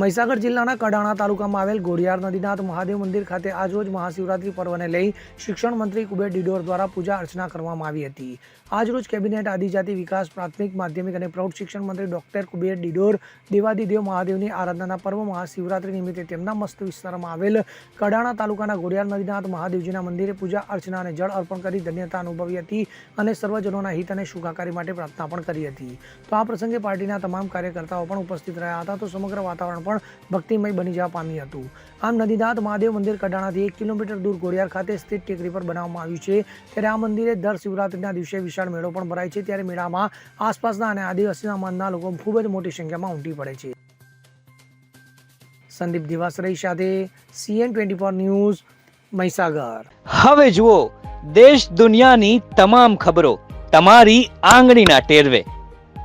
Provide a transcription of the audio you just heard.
મહીસાગર જિલ્લાના કડાણા તાલુકામાં આવેલ ગોળિયાર નદીનાથ મહાદેવ મંદિર ખાતે આજરોજ મહાશિવરાત્રી પર્વને લઈ શિક્ષણ મંત્રી કુબેર ડિડોર દ્વારા પૂજા અર્ચના કરવામાં આવી હતી. આજરોજ કેબિનેટ આદિજાતિ વિકાસ, પ્રાથમિક, માધ્યમિક અને પ્રૌઢ શિક્ષણ મંત્રી ડોક્ટર કુબેર ડિડોર, દેવાદિદેવ મહાદેવની આરાધનાના પર્વ મહાશિવરાત્રી નિમિત્તે તેમના મસ્ત વિસ્તારમાં આવેલ કડાણા તાલુકાના ગોડિયાર નદીનાથ મહાદેવજીના મંદિરે પૂજા અર્ચના અને જળ અર્પણ કરી ધન્યતા અનુભવી હતી અને સર્વજનોના હિત અને સુખાકારી માટે પ્રાર્થના પણ કરી હતી. તો આ પ્રસંગે પાર્ટીના તમામ કાર્યકર્તાઓ પણ ઉપસ્થિત રહ્યા હતા. તો સમગ્ર વાતાવરણ પણ ભક્તિમય બની જવા પામ્યું હતું. આમ નદીનાથ મહાદેવ મંદિર કડાણાથી એક કિલોમીટર દૂર ગોળિયાર ખાતે સ્થિત ટેકરી પર બનાવવામાં આવ્યું છે. ત્યારે આ મંદિરે દર શિવરાત્રિના દિવસે વિશાળ મેળો પણ ભરાય છે. ત્યારે મેળામાં આસપાસના અને આદિવાસીના મનના લોકો ખૂબ જ મોટી સંખ્યામાં ઉમટી પડે છે. સંદીપ દિવાસરઈ સાથે CN twenty four news Mahisagar. હવે જુઓ, દેશ દુનિયાની તમામ ખબરો તમારી આંગળીના ટેરવે.